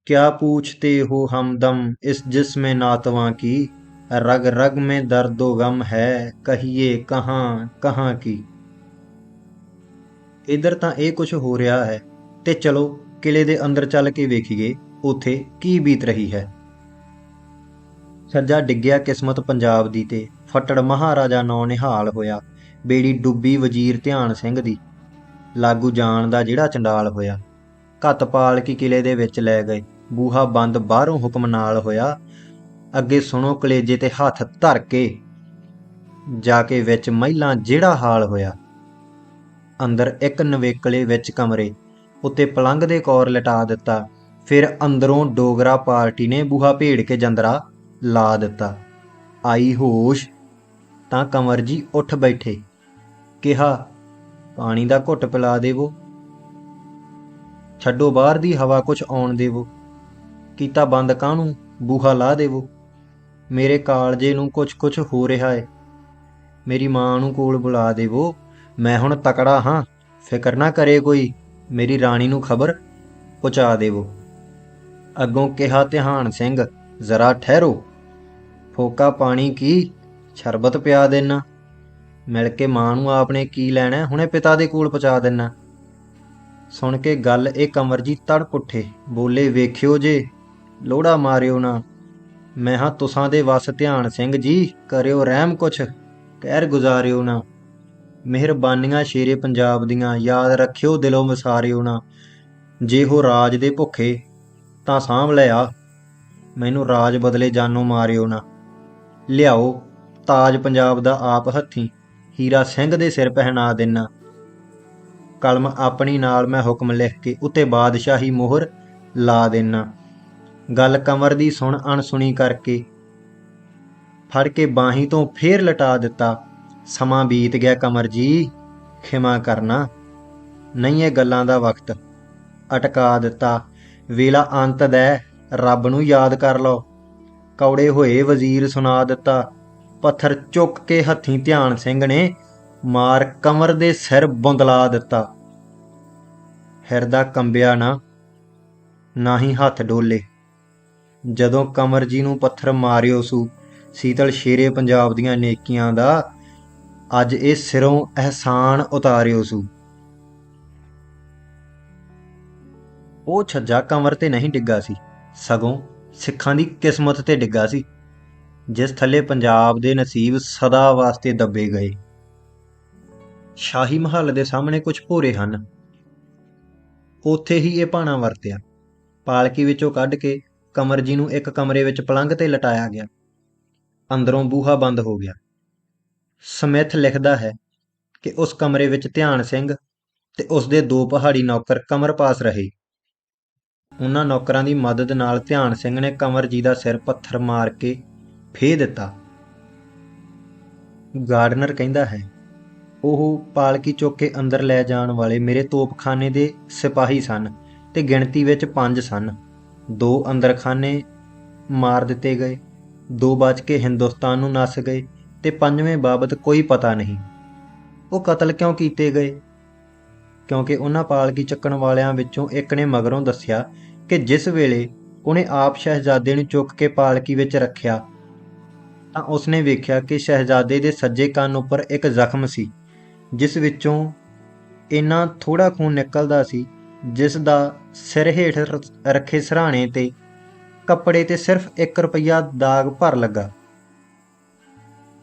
ਕਿਆ ਪੁੱਛਤੇ ਹੋ ਹਮਦਮ ਇਸ ਜਿਸਮੇ ਨਾਤਵਾ ਕੀ? ਰਗ ਰਗ ਮੇ ਦਰਦੋ ਗਮ ਹੈ, ਕਹੀਏ ਕਹਾਂ ਕਹਾਂ ਕੀ? ਇਧਰ ਤਾਂ ਇਹ ਕੁਝ ਹੋ ਰਿਹਾ ਹੈ। ਤੇ ਚਲੋ, ਕਿਲੇ ਦੇ ਅੰਦਰ ਚੱਲ ਕੇ ਵੇਖੀਏ। ਉਥੇ ਕੀ ਬੀਤ ਰਹੀ ਹੈ? ਸੱਜਾ ਡਿੱਗਿਆ ਕਿਸਮਤ ਪੰਜਾਬ ਦੀ ਤੇ ਫੱਟੜ ਮਹਾਰਾਜਾ ਨੌ ਨਿਹਾਲ ਹੋਇਆ, ਬੇੜੀ ਡੁੱਬੀ ਵਜ਼ੀਰ ਧਿਆਨ ਸਿੰਘ ਦੀ, ਲਾਗੂ ਜਾਣ ਦਾ ਜਿਹੜਾ ਚੰਡਾਲ ਹੋਇਆ। ਘੱਤ ਪਾਲ ਕੀ ਕਿਲੇ ਦੇ ਵਿੱਚ ਲੈ ਗਏ, ਬੂਹਾ ਬੰਦ ਬਾਹਰੋਂ ਹੁਕਮ ਨਾਲ ਹੋਇਆ, ਅੱਗੇ ਸੁਣੋ ਕਲੇਜੇ ਤੇ ਹੱਥ ਧਰ ਕੇ, ਜਾ ਕੇ ਵਿੱਚ ਮਹਿਲਾਂ ਜਿਹੜਾ ਹਾਲ ਹੋਇਆ। ਅੰਦਰ ਇੱਕ ਨਵੇਕਲੇ ਵਿੱਚ ਕਮਰੇ, ਉੱਤੇ ਪਲੰਗ ਦੇ ਕੌਰ ਲਟਾ ਦਿੱਤਾ ਫਿਰ ਅੰਦਰੋਂ ਡੋਗਰਾ ਪਾਰਟੀ ਨੇ ਬੂਹਾ ਭੇੜ ਕੇ ਜੰਦਰਾ ਲਾ ਦਿੱਤਾ। ਆਈ ਹੋਸ਼, ਤਾਂ ਕਮਰ ਜੀ ਉੱਠ ਬੈਠੇ। ਕਿਹਾ, ਪਾਣੀ ਦਾ ਘੁੱਟ ਪਿਲਾ ਦੇਵੋ। ਛੱਡੋ ਬਾਹਰ ਦੀ ਹਵਾ ਕੁਝ ਆਉਣ ਦੇਵੋ। ਕੀਤਾ ਬੰਦ ਕਾਹਨੂੰ? ਬੂਹਾ ਲਾ ਦੇਵੋ। ਮੇਰੇ ਕਾਲਜੇ ਨੂੰ ਕੁਝ ਕੁਝ ਹੋ ਰਿਹਾ ਏ। ਮੇਰੀ ਮਾਂ ਨੂੰ ਕੋਲ ਬੁਲਾ ਦੇਵੋ। ਮੈਂ ਹੁਣ ਤਕੜਾ ਹਾਂ। ਫਿਕਰ ਨਾ ਕਰੇ ਕੋਈ। ਮੇਰੀ ਰਾਣੀ ਨੂੰ ਖਬਰ ਪਹੁੰਚਾ ਦੇਵੋ। ਅੱਗੋਂ ਕਿਹਾ, ਧਿਆਨ ਸਿੰਘ, ਜ਼ਰਾ ਠਹਿਰੋ। ਫੋਕਾ ਪਾਣੀ ਕੀ? ਸ਼ਰਬਤ ਪਿਆ ਦੇਣਾ ਮਿਲ ਕੇ ਮਾਂ ਨੂੰ ਆਪਨੇ ਕੀ ਲੈਣਾ? ਹੁਣੇ ਪਿਤਾ ਦੇ ਕੋਲ ਪਹੁੰਚਾ ਦੇਣਾ ਸੁਣ ਕੇ ਗੱਲ ਇਹ ਕਮਰ ਤੜਪ ਉੱਠੇ। ਬੋਲੇ, ਵੇਖਿਓ ਜੇ, ਲੋੜਾ ਮਾਰਿਓ ਨਾ। ਮੈਂ ਹਾਂ ਤੁਸਾਂ ਦੇ ਵਸ ਧਿਆਨ ਸਿੰਘ ਜੀ, ਕਰਿਓ ਰਹਿਮ ਕੁਛ, ਕਹਿਰ ਗੁਜ਼ਾਰਿਓ ਨਾ। ਮਿਹਰਬਾਨੀਆਂ ਸ਼ੇਰੇ ਪੰਜਾਬ ਦੀਆਂ, ਯਾਦ ਰੱਖਿਓ, ਦਿਲੋਂ ਵਸਾਰਿਓ ਨਾ। ਜੇ ਹੋ ਰਾਜ ਦੇ ਭੁੱਖੇ ਤਾਂ ਸਾਂਭ ਲਿਆ। ਮੈਨੂੰ ਰਾਜ ਬਦਲੇ ਜਾਨੋਂ ਮਾਰਿਓ ਨਾ। ਲਿਆਓ, ਤਾਜ ਪੰਜਾਬ ਦਾ ਆਪ ਹੱਥੀ, ਹੀਰਾ ਸਿੰਘ ਦੇ ਸਿਰ ਪਹਿਨਾ ਦੇਣਾ ਕਲਮ ਆਪਣੀ ਨਾਲ ਮੈਂ ਹੁਕਮ ਲਿਖ ਕੇ ਉੱਤੇ ਬਾਦਸ਼ਾਹੀ ਮੋਹਰ ਲਾ ਦੇਣਾ ਗੱਲ ਕਮਰ ਦੀ ਸੁਣ ਅਣਸੁਣੀ ਕਰਕੇ। ਫੜ ਕੇ ਬਾਹੀ ਤੋਂ ਫੇਰ ਲਟਾ ਦਿੱਤਾ। ਸਮਾਂ ਬੀਤ ਗਿਆ ਕਮਰ ਜੀ, ਖਿਮਾ ਕਰਨਾ। ਨਹੀਂ ਇਹ ਗੱਲਾਂ ਦਾ ਵਕਤ। ਅਟਕਾ ਦਿੱਤਾ। ਵੇਲਾ ਅੰਤ ਦਾ, ਰੱਬ ਨੂੰ ਯਾਦ ਕਰ ਲਓ। ਕੌੜੇ ਹੋਏ ਵਜ਼ੀਰ ਸੁਣਾ ਦਿੱਤਾ, ਪੱਥਰ ਚੁੱਕ ਕੇ ਹੱਥੀਂ ਧਿਆਨ ਸਿੰਘ ਨੇ ਮਾਰ ਕਮਰ ਦੇ ਸਿਰ ਬੁੰਦਲਾ ਦਿੱਤਾ। ਹਿਰਦਾ ਕੰਬਿਆ ਨਾ ਨਾ ਹੀ ਹੱਥ ਡੋਲੇ। ਜਦੋਂ ਕਮਰ ਜੀ ਨੂੰ ਪੱਥਰ ਮਾਰਿਓ ਸੂ, ਸੀਤਲ ਸ਼ੇਰੇ ਪੰਜਾਬ ਦੀਆਂ ਨੇਕੀਆਂ ਦਾ, ਅੱਜ ਇਹ ਸਿਰੋਂ ਅਹਿਸਾਨ ਉਤਾਰਿਓ ਸੂ। ਉਹ ਛੱਜਾ ਕਮਰ ਤੇ ਨਹੀਂ ਡਿੱਗਾ ਸੀ। ਸਗੋਂ ਸਿੱਖਾਂ ਦੀ ਕਿਸਮਤ ਤੇ ਡਿੱਗਾ ਸੀ, ਜਿਸ ਥੱਲੇ ਪੰਜਾਬ ਦੇ ਨਸੀਬ ਸਦਾ ਵਾਸਤੇ ਦੱਬੇ ਗਏ। ਸ਼ਾਹੀ ਮਹੱਲ ਦੇ ਸਾਹਮਣੇ ਕੁਝ ਭੋਰੇ ਹਨ। ਉੱਥੇ ਹੀ ਇਹ ਭਾਣਾ ਵਰਤਿਆ। ਪਾਲਕੀ ਵਿੱਚੋਂ ਕੱਢ ਕੇ ਕਮਰ ਜੀ ਨੂੰ ਇੱਕ ਕਮਰੇ ਵਿੱਚ ਪਲੰਘ ਤੇ ਲਟਾਇਆ ਗਿਆ। ਅੰਦਰੋਂ ਬੂਹਾ ਬੰਦ ਹੋ ਗਿਆ। ਸਮਿਥ ਲਿਖਦਾ ਹੈ ਕਿ ਉਸ ਕਮਰੇ ਵਿੱਚ ਧਿਆਨ ਸਿੰਘ ਤੇ ਉਸ ਦੇ ਦੋ ਪਹਾੜੀ ਨੌਕਰ ਕਮਰ ਪਾਸ ਰਹੇ। ਉਹਨਾਂ ਨੌਕਰਾਂ ਦੀ ਮਦਦ ਨਾਲ ਧਿਆਨ ਸਿੰਘ ਨੇ ਕਮਰ ਜੀ ਦਾ ਸਿਰ ਪੱਥਰ ਮਾਰ ਕੇ ਫੇ ਦਿੱਤਾ। ਗਾਰਡਨਰ ਕਹਿੰਦਾ ਹੈ, ਉਹ ਪਾਲਕੀ ਚੁੱਕ ਕੇ ਅੰਦਰ ਲੈ ਜਾਣ ਵਾਲੇ ਮੇਰੇ ਤੋਪਖਾਨੇ ਦੇ ਸਿਪਾਹੀ ਸਨ ਤੇ ਗਿਣਤੀ ਵਿੱਚ ਪੰਜ ਸਨ। ਦੋ ਅੰਦਰਖਾਨੇ ਮਾਰ ਦਿੱਤੇ ਗਏ, ਦੋ ਬਚ ਕੇ ਹਿੰਦੁਸਤਾਨ ਨੂੰ ਨਸ ਗਏ ਤੇ ਪੰਜਵੇਂ ਬਾਬਤ ਕੋਈ ਪਤਾ ਨਹੀਂ। ਉਹ ਕਤਲ ਕਿਉਂ ਕੀਤੇ ਗਏ? ਕਿਉਂਕਿ ਉਹਨਾਂ ਪਾਲਕੀ ਚੱਕਣ ਵਾਲਿਆਂ ਵਿੱਚੋਂ ਇੱਕ ਨੇ ਮਗਰੋਂ ਦੱਸਿਆ ਕਿ ਜਿਸ ਵੇਲੇ ਉਹਨੇ ਆਪ ਸ਼ਹਿਜ਼ਾਦੇ ਨੂੰ ਚੁੱਕ ਕੇ ਪਾਲਕੀ ਵਿੱਚ ਰੱਖਿਆ, ਤਾਂ ਉਸਨੇ ਵੇਖਿਆ ਕਿ ਸ਼ਹਿਜ਼ਾਦੇ ਦੇ ਸੱਜੇ ਕੰਨ ਉੱਪਰ ਇੱਕ ਜ਼ਖਮ ਸੀ, ਜਿਸ ਵਿੱਚੋਂ ਇੰਨਾ ਥੋੜਾ ਖੂਨ ਨਿਕਲਦਾ ਸੀ, ਜਿਸ ਦਾ ਸਿਰ ਹੇਠ ਰੱਖੇ ਸਰਾਣੇ ਤੇ ਕੱਪੜੇ ਤੇ ਸਿਰਫ 1 ਰੁਪਈਆ ਦਾਗ ਭਰ ਲੱਗਾ।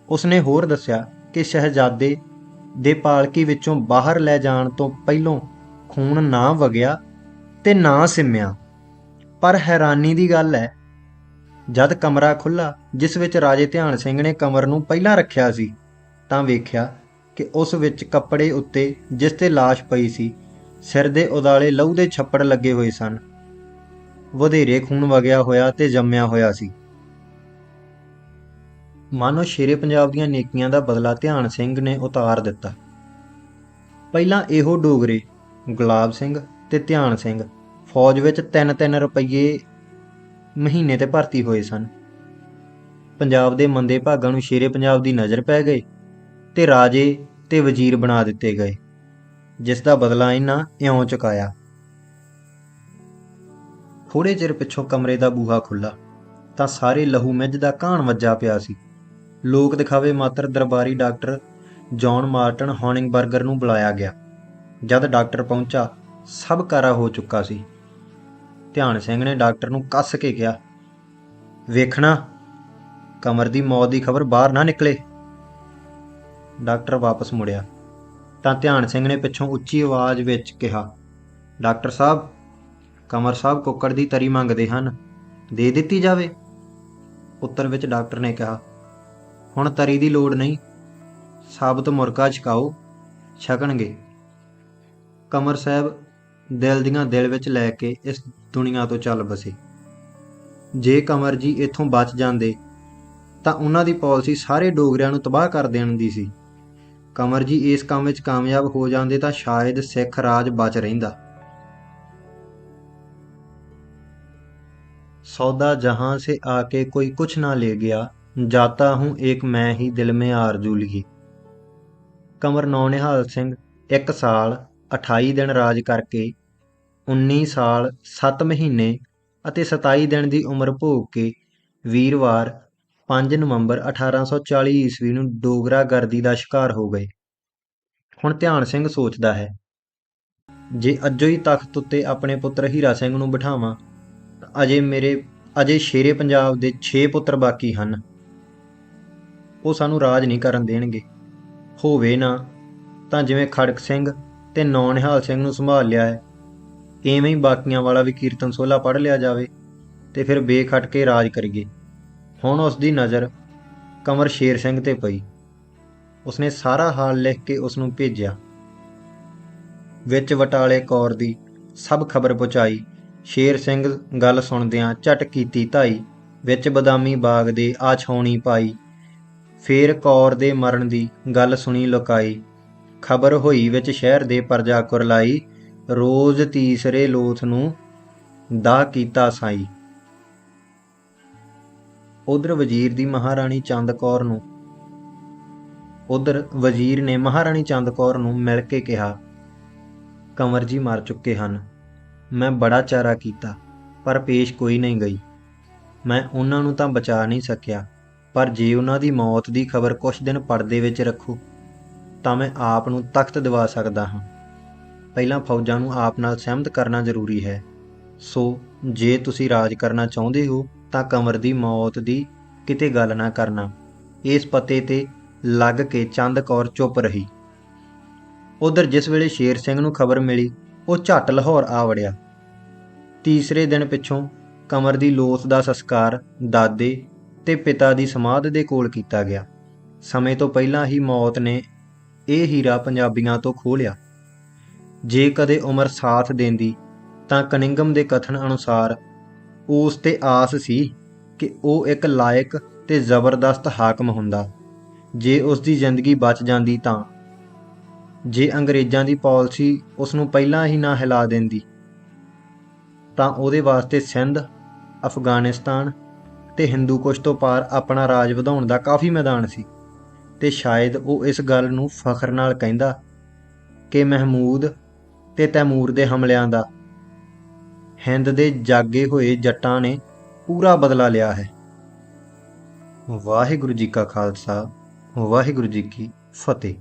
ਉਸਨੇ ਹੋਰ ਦੱਸਿਆ ਕਿ ਸ਼ਹਿਜ਼ਾਦੇ ਦੇ ਪਾਲਕੀ ਵਿੱਚੋਂ ਬਾਹਰ ਲੈ ਜਾਣ ਤੋਂ ਪਹਿਲੋਂ ਖੂਨ ਨਾ ਵਗਿਆ ਤੇ ਨਾ ਸਿਮਿਆ। ਪਰ ਹੈਰਾਨੀ ਦੀ ਗੱਲ ਹੈ, ਜਦ ਕਮਰਾ ਖੁੱਲਾ ਜਿਸ ਵਿੱਚ ਰਾਜੇ ਧਿਆਨ ਸਿੰਘ ਨੇ ਕਮਰ ਨੂੰ ਪਹਿਲਾਂ ਰੱਖਿਆ ਸੀ, ਤਾਂ ਵੇਖਿਆ ਕਿ ਉਸ ਵਿੱਚ ਕੱਪੜੇ ਉੱਤੇ ਜਿਸ ਤੇ ਲਾਸ਼ ਪਈ ਸੀ, ਸਿਰ ਦੇ ਉਦਾਲੇ ਲਹੂ ਦੇ ਛੱਪੜ ਲੱਗੇ ਹੋਏ ਸਨ। ਵਧੇਰੇ ਖੂਨ ਵਗਿਆ ਹੋਇਆ ਤੇ ਜੰਮਿਆ ਹੋਇਆ ਸੀ। ਮਾਨੋ ਸ਼ੇਰੇ ਪੰਜਾਬ ਦੀਆਂ ਨੇਕੀਆਂ ਦਾ ਬਦਲਾ ਧਿਆਨ ਸਿੰਘ ਨੇ ਉਤਾਰ ਦਿੱਤਾ। ਪਹਿਲਾਂ ਇਹੋ ਡੋਗਰੇ, ਗੁਲਾਬ ਸਿੰਘ ਤੇ ਧਿਆਨ ਸਿੰਘ ਫੌਜ ਵਿੱਚ 3-3 ਰੁਪਏ ਮਹੀਨੇ ਤੇ ਭਰਤੀ ਹੋਏ ਸਨ। ਪੰਜਾਬ ਦੇ ਮੰਦੇ ਭਾਗਾਂ ਨੂੰ ਸ਼ੇਰੇ ਪੰਜਾਬ ਦੀ ਨਜ਼ਰ ਪੈ ਗਈ ਤੇ ਰਾਜੇ ਤੇ ਵਜ਼ੀਰ ਬਣਾ ਦਿੱਤੇ ਗਏ, ਜਿਸ ਦਾ ਬਦਲਾ ਇਹਨਾਂ ਇਉਂ ਚੁਕਾਇਆ। ਥੋੜੇ ਚਿਰ ਪਿੱਛੋਂ ਕਮਰੇ ਦਾ ਬੂਹਾ ਖੁੱਲਾ ਤਾਂ ਸਾਰੇ ਲਹੂ ਮਿੱਝ ਦਾ ਕਾਣ ਵੱਜਾ ਪਿਆ ਸੀ। ਲੋਕ ਦਿਖਾਵੇ ਮਾਤਰ ਦਰਬਾਰੀ ਡਾਕਟਰ ਜੌਨ ਮਾਰਟਨ ਹੌਨਿੰਗਬਰਗਰ ਨੂੰ ਬੁਲਾਇਆ ਗਿਆ, ਜਦ ਡਾਕਟਰ ਪਹੁੰਚਾ, ਸਭ ਕਾਰਾ ਹੋ ਚੁੱਕਾ ਸੀ। ਧਿਆਨ ਸਿੰਘ ਨੇ ਡਾਕਟਰ ਨੂੰ ਕੱਸ ਕੇ ਕਿਹਾ, ਵੇਖਣਾ, ਕਮਰ ਦੀ ਮੌਤ ਦੀ ਖਬਰ ਬਾਹਰ ਨਾ ਨਿਕਲੇ। ਡਾਕਟਰ ਵਾਪਸ ਮੁੜਿਆ, ਤਾਂ ਧਿਆਨ ਸਿੰਘ ਨੇ ਪਿੱਛੋਂ ਉੱਚੀ ਆਵਾਜ਼ ਵਿੱਚ ਕਿਹਾ, ਡਾਕਟਰ ਸਾਹਿਬ, ਕਮਰ ਸਾਹਿਬ ਕੁੱਕੜ ਦੀ ਤਰੀ ਮੰਗਦੇ ਹਨ, ਦੇ ਦਿੱਤੀ ਜਾਵੇ? ਉੱਤਰ ਵਿੱਚ ਡਾਕਟਰ ਨੇ ਕਿਹਾ, ਹੁਣ ਤਰੀ ਦੀ ਲੋੜ ਨਹੀਂ, ਸਾਬਤ ਮੁਰਗਾ ਛਕਾਓ, ਛਕਣਗੇ। ਕਮਰ ਸਾਹਿਬ ਦਿਲ ਦੀਆਂ ਦਿਲ ਵਿੱਚ ਲੈ ਕੇ ਇਸ ਦੁਨੀਆ ਤੋਂ ਚੱਲ ਬਸੇ ਜੇ ਕਮਰ ਜੀ ਇੱਥੋਂ ਬਚ ਜਾਂਦੇ ਤਾਂ ਉਹਨਾਂ ਦੀ ਪਾਲਿਸੀ ਸਾਰੇ ਡੋਗਰਿਆਂ ਨੂੰ ਤਬਾਹ ਕਰ ਦੇਣ ਦੀ ਸੀ ਕਮਰ ਜੀ ਇਸ ਕੰਮ ਵਿੱਚ ਕਾਮਯਾਬ ਹੋ ਜਾਂਦੇ ਤਾਂ ਸ਼ਾਇਦ ਸਿੱਖ ਰਾਜ ਬਚ ਰਹਿੰਦਾ सौदा जहां से आके कोई कुछ ना ले गया जाता हूं एक मैं ही दिल में आरजू लिए ਕਮਰ ਨੌਨਿਹਾਲ ਸਿੰਘ 1 ਸਾਲ 28 ਦਿਨ ਰਾਜ ਕਰਕੇ 19 ਸਾਲ, ਸੱਤ ਮਹੀਨੇ ਅਤੇ 27 ਦਿਨ ਦੀ ਉਮਰ ਭੋਗ ਕੇ ਵੀਰਵਾਰ ਪੰਜ ਨਵੰਬਰ 1840 ਈਸਵੀ ਨੂੰ ਡੋਗਰਾ ਗਰਦੀ ਦਾ ਸ਼ਿਕਾਰ ਹੋ ਗਏ। ਹੁਣ ਧਿਆਨ ਸਿੰਘ ਸੋਚਦਾ ਹੈ, ਜੇ ਅੱਜੋ ਹੀ ਤਖਤ ਉੱਤੇ ਆਪਣੇ ਪੁੱਤਰ ਹੀਰਾ ਸਿੰਘ ਨੂੰ ਬਿਠਾਵਾਂ ਅਜੇ ਮੇਰੇ, ਅਜੇ ਸ਼ੇਰੇ ਪੰਜਾਬ ਦੇ 6 ਪੁੱਤਰ ਬਾਕੀ ਹਨ। ਉਹ ਸਾਨੂੰ ਰਾਜ ਨਹੀਂ ਕਰਨ ਦੇਣਗੇ। ਹੋਵੇ ਨਾ ਤਾਂ ਜਿਵੇਂ ਖੜਕ ਸਿੰਘ ਤੇ ਨੌਨਿਹਾਲ ਸਿੰਘ ਨੂੰ ਸੰਭਾਲ ਲਿਆ ਹੈ ਇਵੇਂ ਹੀ ਬਾਕੀਆਂ ਵਾਲਾ ਵੀ ਕੀਰਤਨ ਸੋਲਾ ਪੜ ਲਿਆ ਜਾਵੇ ਤੇ ਫਿਰ ਬੇਖਟ ਕੇ ਰਾਜ ਕਰੀਏ। ਹੁਣ ਉਸ ਦੀ ਨਜ਼ਰ ਕਮਰ ਸ਼ੇਰ ਸਿੰਘ ਤੇ ਪਈ। ਉਸਨੇ ਸਾਰਾ ਹਾਲ ਲਿਖ ਕੇ ਉਸ ਨੂੰ ਭੇਜਿਆ। ਵਿੱਚ ਵਟਾਲੇ ਕੌਰ ਦੀ ਸਭ ਖਬਰ ਪਹੁੰਚਾਈ। ਸ਼ੇਰ ਸਿੰਘ ਗੱਲ ਸੁਣਦਿਆਂ ਝਟ ਕੀਤੀ ਧਾਈ। ਵਿੱਚ ਬਦਾਮੀ ਬਾਗ ਦੇ ਆ ਪਾਈ। ਫੇਰ ਕੌਰ ਦੇ ਮਰਨ ਦੀ ਗੱਲ ਸੁਣੀ ਲੁਕਾਈ। ਖਬਰ ਹੋਈ ਵਿੱਚ ਸ਼ਹਿਰ ਦੇ ਪਰਜਾ ਕੁਰਲਾਈ। ਰੋਜ਼ ਤੀਸਰੇ ਲੋਥ ਨੂੰ ਦਾ ਕੀਤਾ ਸਾਈ। ਉਧਰ ਵਜ਼ੀਰ ਦੀ ਮਹਾਰਾਣੀ ਚੰਦ ਕੌਰ ਨੂੰ, ਉਧਰ ਵਜ਼ੀਰ ਨੇ ਮਹਾਰਾਣੀ ਚੰਦ ਕੌਰ ਨੂੰ ਮਿਲ ਕੇ ਕਿਹਾ ਕੰਵਰ ਜੀ ਮਰ ਚੁੱਕੇ ਹਨ। ਮੈਂ ਬੜਾ ਚਾਰਾ ਕੀਤਾ, ਪਰ ਪੇਸ਼ ਕੋਈ ਨਹੀਂ ਗਈ। ਮੈਂ ਉਹਨਾਂ ਨੂੰ ਤਾਂ ਬਚਾ ਨਹੀਂ ਸਕਿਆ, ਪਰ ਜੇ ਉਹਨਾਂ ਦੀ ਮੌਤ ਦੀ ਖਬਰ ਕੁਝ ਦਿਨ ਪਰਦੇ ਵਿੱਚ ਰੱਖੋ, ਤਾਂ ਮੈਂ ਆਪ ਨੂੰ ਤਖਤ ਦਿਵਾ ਸਕਦਾ ਹਾਂ। ਪਹਿਲਾਂ ਫੌਜਾਂ ਨੂੰ ਆਪ ਨਾਲ ਸਹਿਮਤ ਕਰਨਾ ਜ਼ਰੂਰੀ ਹੈ। ਸੋ, ਜੇ ਤੁਸੀਂ ਰਾਜ ਕਰਨਾ ਚਾਹੁੰਦੇ ਹੋ, ਤਾਂ ਕਮਰ ਦੀ ਮੌਤ ਦੀ ਕਿਤੇ ਗੱਲ ਨਾ ਕਰਨਾ। ਇਸ ਪਤੇ ਤੇ ਲੱਗ ਕੇ ਚੰਦ ਕੌਰ ਚੁੱਪ ਰਹੀ। ਉਧਰ ਜਿਸ ਵੇਲੇ ਸ਼ੇਰ ਸਿੰਘ ਨੂੰ ਖਬਰ ਮਿਲੀ, ਉਹ ਝੱਟ ਲਾਹੌਰ ਆ ਵੜਿਆ। ਤੀਸਰੇ ਦਿਨ ਪਿੱਛੋਂ ਕਮਰ ਦੀ ਲੋਥ ਦਾ ਸੰਸਕਾਰ ਦਾਦੇ ਤੇ ਪਿਤਾ ਦੀ ਸਮਾਧ ਦੇ ਕੋਲ ਕੀਤਾ ਗਿਆ। ਸਮੇਂ ਤੋਂ ਪਹਿਲਾਂ ਹੀ ਮੌਤ ਨੇ ਇਹ ਹੀਰਾ ਪੰਜਾਬੀਆਂ ਤੋਂ ਖੋਹ ਲਿਆ। ਜੇ ਕਦੇ ਉਮਰ ਸਾਥ ਦਿੰਦੀ, ਤਾਂ ਕਨਿੰਗਮ ਦੇ ਕਥਨ ਅਨੁਸਾਰ ਉਸ ਤੇ ਆਸ ਸੀ ਕਿ ਉਹ ਇੱਕ ਲਾਇਕ ਤੇ ਜ਼ਬਰਦਸਤ ਹਾਕਮ ਹੁੰਦਾ। ਜੇ ਉਸ ਦੀ ਜ਼ਿੰਦਗੀ ਬਚ ਜਾਂਦੀ ਤਾਂ। ਜੇ ਅੰਗਰੇਜ਼ਾਂ ਦੀ ਪਾਲਿਸੀ ਉਸ ਨੂੰ ਪਹਿਲਾਂ ਹੀ ਨਾ ਹਿਲਾ ਦਿੰਦੀ, ਤਾਂ ਉਹਦੇ ਵਾਸਤੇ ਸਿੰਧ, ਅਫਗਾਨਿਸਤਾਨ ਤੇ ਹਿੰਦੂ ਕੁਸ਼ ਤੋਂ ਪਾਰ ਆਪਣਾ ਰਾਜ ਵਧਾਉਣ ਦਾ ਕਾਫੀ ਮੈਦਾਨ ਸੀ। ਤੇ ਸ਼ਾਇਦ ਉਹ ਇਸ ਗੱਲ ਨੂੰ ਫਖਰ ਨਾਲ ਕਹਿੰਦਾ ਕਿ ਮਹਿਮੂਦ ਤੇ ਤੈਮੂਰ ਦੇ ਹਮਲਿਆਂ ਦਾ। ਹਿੰਦ ਦੇ ਜਾਗੇ ਹੋਏ ਜੱਟਾਂ ਨੇ ਪੂਰਾ ਬਦਲਾ ਲਿਆ ਹੈ। ਵਾਹਿਗੁਰੂ ਜੀ ਕਾ ਖਾਲਸਾ, ਵਾਹਿਗੁਰੂ ਜੀ ਕੀ ਫਤਿਹ।